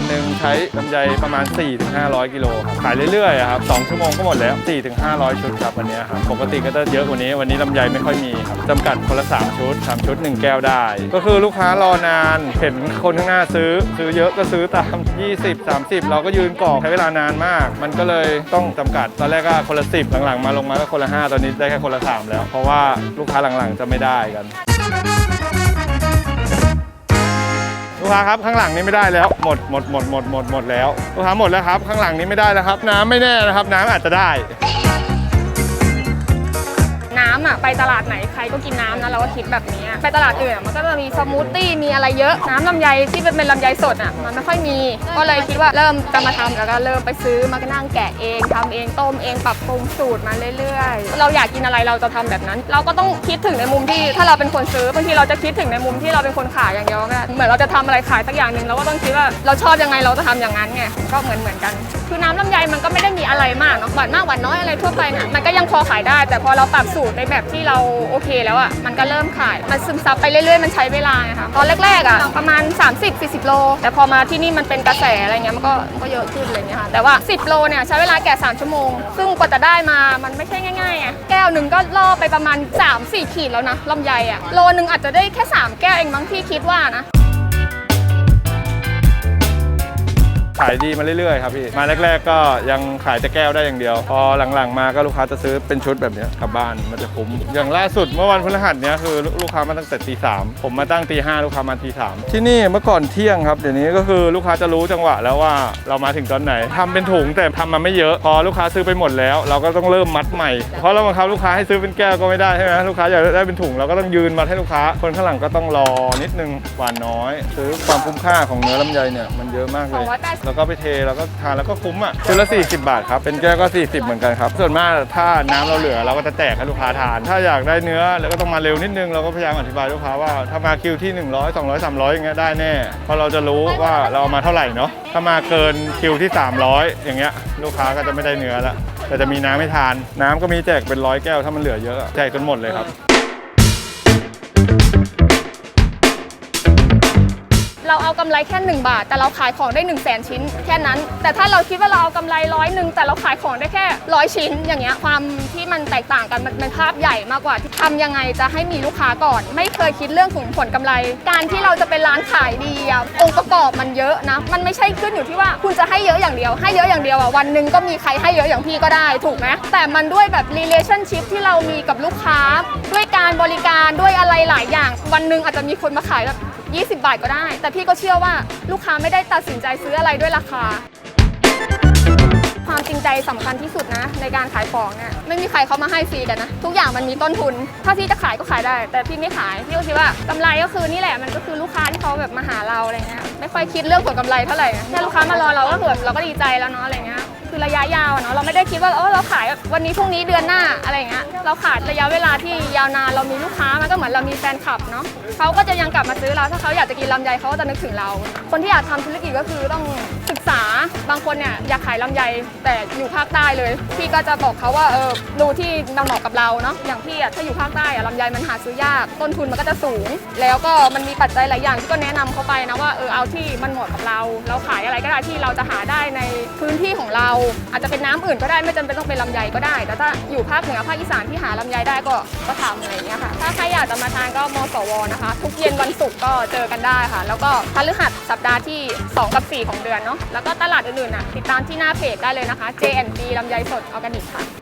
วันหนึ่งใช้ลำไยประมาณ 4-500 กิโลครับขายเรื่อยๆครับ2ชั่วโมงก็หมดแล้ว 4-500 ชุดครับวันนี้ครับปกติก็จะเยอะกว่านี้วันนี้ลำไยไม่ค่อยมีครับจำกัดคนละ 3 ชุด 3 ชุด 1 แก้วได้ ก็คือลูกค้ารอนานเห็นคนข้างหน้าซื้อ ซื้อเยอะก็ซื้อตาม 20 30 เราก็ยืนกรอกใช้เวลานานมาก มันก็เลยต้องจำกัดตอนแรกก็คนละ 10 หลังๆ มาลงมาก็คนละ 5 ตอนนี้ได้แค่คนละ 3 แล้ว เพราะว่าลูกค้าหลังๆจะไม่ได้กัน ค้าครับข้างหลังนี้ไม่ได้แล้ว หมดหมดหมดหมดหมดหมดแล้วลูกค้าหมดแล้วครับข้างหลังนี้ไม่ได้แล้วครับ น้ำไม่แน่นะครับ น้ำอาจจะได้น้ำอะไปตลาดไหนใครก็กินน้ำนะเราก็คิดแบบนี้ไปตลาดอื่นมันก็จะมีสมูทตี้มีอะไรเยอะน้ำลำไยที่เป็นเป็นลำไยสดอะมันไม่ค่อยมี ก็เลยคิดว่าเริ่มจะมาทำแล้วก็เริ่มไปซื้อมานั่งแกะเองทำเองต้มเองปรับปรุงสูตรมาเรื่อยๆ เราอยากกินอะไรเราจะทำแบบนั้น เราก็ต้องคิดถึงในมุมที่ถ้าเราเป็นคนซื้อบางทีเราจะคิดถึงในมุมที่เราเป็นคนขายอย่างเดียวเหมือนเราจะทำอะไรขายสักอย่างหนึ่งเราก็ต้องคิดว่าเราชอบยังไงเราจะทำอย่างนั้นไงก็เหมือนเหมือนกัน คือน้ำลำไยมันก็ไม่ได้มีอะไรมากเนาะหวานมากหวานน้อยอะไรทั่วไปเนี่ยมันก็ยังพอขายได้ แต่พอเราปรับสูตรในแบบที่เราโอเคแล้วอะมันก็เริ่มขาย มันซึมซับไปเรื่อยๆ มันใช้เวลาไงคะตอนแรกๆอะประมาณ 30-40 โล แต่พอมาที่นี่มันเป็นกระแสอะไรเงี้ยมันก็มันก็เยอะขึ้นอะไรเงี้ยค่ะแต่ว่า 10 โลเนี่ยใช้เวลาแกะ3ชั่วโมง ซึ่งกว่าจะได้มามันไม่ใช่ง่ายๆไงแก้วหนึ่งก็ล่อไปประมาณ 3-4 ขีดแล้วนะลำไยอะโลหนึ่งอาจจะได้แค่ 3 แก้วเองมั้งที่คิดว่านะ ขายดีมาเรื่อยๆครับพี่ มาแรก ๆ ก็ยังขายแต่แก้วได้อย่างเดียว พอหลังๆ มาก็ลูกค้าจะซื้อเป็นชุดแบบนี้กลับบ้านมันจะคุ้ม อย่างล่าสุดเมื่อวันพฤหัสเนี้ยคือลูกค้ามาตั้งแต่ตีสามผมมาตั้งตีห้าลูกค้ามาตีสามที่นี่เมื่อก่อนเที่ยงครับเดี๋ยวนี้ก็คือลูกค้าจะรู้จังหวะแล้วว่าเรามาถึงตอนไหนทำเป็นถุงแต่ทำมาไม่เยอะ พอลูกค้าซื้อไปหมดแล้ว เราก็ต้องเริ่มมัดใหม่ เพราะเราบังคับลูกค้าให้ซื้อเป็นแก้วก็ไม่ได้ใช่ไหมลูกค้าอยากได้เป็นถุงเราก็ต้องยืนมัดให้ลูกค้า คนข้างหลังก็ต้องรอนิดนึงหวานน้อย ซื้อความคุ้มค่าของเนื้อลำไยเนี่ยมันเยอะมากเลยแล้วก็ไปเทแล้วก็ทานแล้วก็คุ้มอะชุดละ 40 บาทครับเป็นแก้วก็ 40 เหมือนกันครับส่วนมากถ้าน้ำเราเหลือเราก็จะแจกให้ลูกค้าทาน ถ้าอยากได้เนื้อแล้วก็ต้องมาเร็วนิดนึงเราก็พยายามอธิบายลูกค้าว่าถ้ามาคิวที่ 100 200 300 อย่างเงี้ยได้แน่เพราะเราจะรู้ว่าเราเอามาเท่าไหร่เนาะถ้ามาเกินคิวที่ 300 อย่างเงี้ยลูกค้าก็จะไม่ได้เนื้อละแต่จะมีน้ำให้ทาน น้ำก็มีแจกเป็นร้อยแก้วถ้ามันเหลือเยอะแจกจนหมดเลยครับ เราเอากำไรแค่ 1 บาท แต่เราขายของได้ 1 0 0 0 0แชิ้น แค่นั้น แต่ถ้าเราคิดว่าเราเอากำไรร้อยหนึ่งแต่เราขายของได้แค่ร้อยชิ้น อย่างเงี้ยความที่มันแตกต่างกันมันเป็นภาพใหญ่มากกว่าที่ทำยังไงจะให้มีลูกค้าก่อน ไม่เคยคิดเรื่องของผลกำไร การที่เราจะเป็นร้านขายดีอะองค์ประกอบมันเยอะนะมันไม่ใช่ขึ้นอยู่ที่ว่าคุณจะให้เยอะอย่างเดียว ให้เยอะอย่างเดียวอะวันหนึ่งก็มีใครให้เยอะอย่างพี่ก็ได้ถูกไหมแต่มันด้วยแบบ relationship ที่เรามีกับลูกค้าด้วย การบริการด้วยอะไรหลายอย่าง วันหนึ่งอาจจะมีคนมาขายแบบ20 บาทก็ได้ แต่พี่ก็เชื่อว่าลูกค้าไม่ได้ตัดสินใจซื้ออะไรด้วยราคา ความจริงใจสำคัญที่สุดนะ ในการขายของเนี่ยไม่มีใครเขามาให้ฟรีกันนะ ทุกอย่างมันมีต้นทุน ถ้าพี่จะขายก็ขายได้ แต่พี่ไม่ขายพี่ก็คิดว่ากำไรก็คือนี่แหละมันก็คือลูกค้าที่เขาแบบมาหาเราอะไรเงี้ยไม่ค่อยคิดเรื่องผลกำไรเท่าไหร่แค่ลูกค้ามารอเราก็คือแบบเราก็ดีใจแล้วเนาะอะไรเงี้ย คือระยะยาวอะเนาะเราไม่ได้คิดว่าเออเราขายวันนี้พรุ่งนี้เดือนหน้าอะไรเงี้ยเราขายระยะเวลาที่ยาวนานเรามีลูกค้ามันก็เหมือนเรามีแฟนคลับเนาะเขาก็จะยังกลับมาซื้อเราถ้าเขาอยากจะกินลำไยเขาก็จะนึกถึงเรา คนที่อยากทำธุรกิจก็คือต้องศึกษาบางคนเนี่ยอยากขายลำไยแต่อยู่ภาคใต้เลยพี่ก็จะบอกเขาว่าเออดูที่มันเหมาะกับเราเนาะอย่างพี่อะถ้าอยู่ภาคใต้อะลำไยมันหาซื้อยากต้นทุนมันก็จะสูง แล้วก็มันมีปัจจัยหลายอย่างที่ก็แนะนำเขาไปนะว่าเออเอาที่มันเหมาะกับเรา เราขายอะไรก็ได้ที่เราจะหาได้ในพื้นที่ของเราอาจจะเป็นน้ำอื่นก็ได้ไม่จำเป็นต้องเป็นลำไยก็ได้ แต่ถ้าอยู่ภาคเหนือภาคอีสานที่หาลำไยได้ก็ก็ทำอะไรอย่างเงี้ยค่ะ ถ้าใครอยากจะมาทานก็มสวนะคะ ทุกเย็นวันศุกร์ก็เจอกันได้ค่ะ แล้วก็พฤหัสสัปดาห์ที่ 2 กับ 4 ของเดือนเนาะแล้วก็ตลาดอื่นๆน่ะติดตามที่หน้าเพจได้เลยนะคะ JNB ลำไยสดออร์แกนิกค่ะ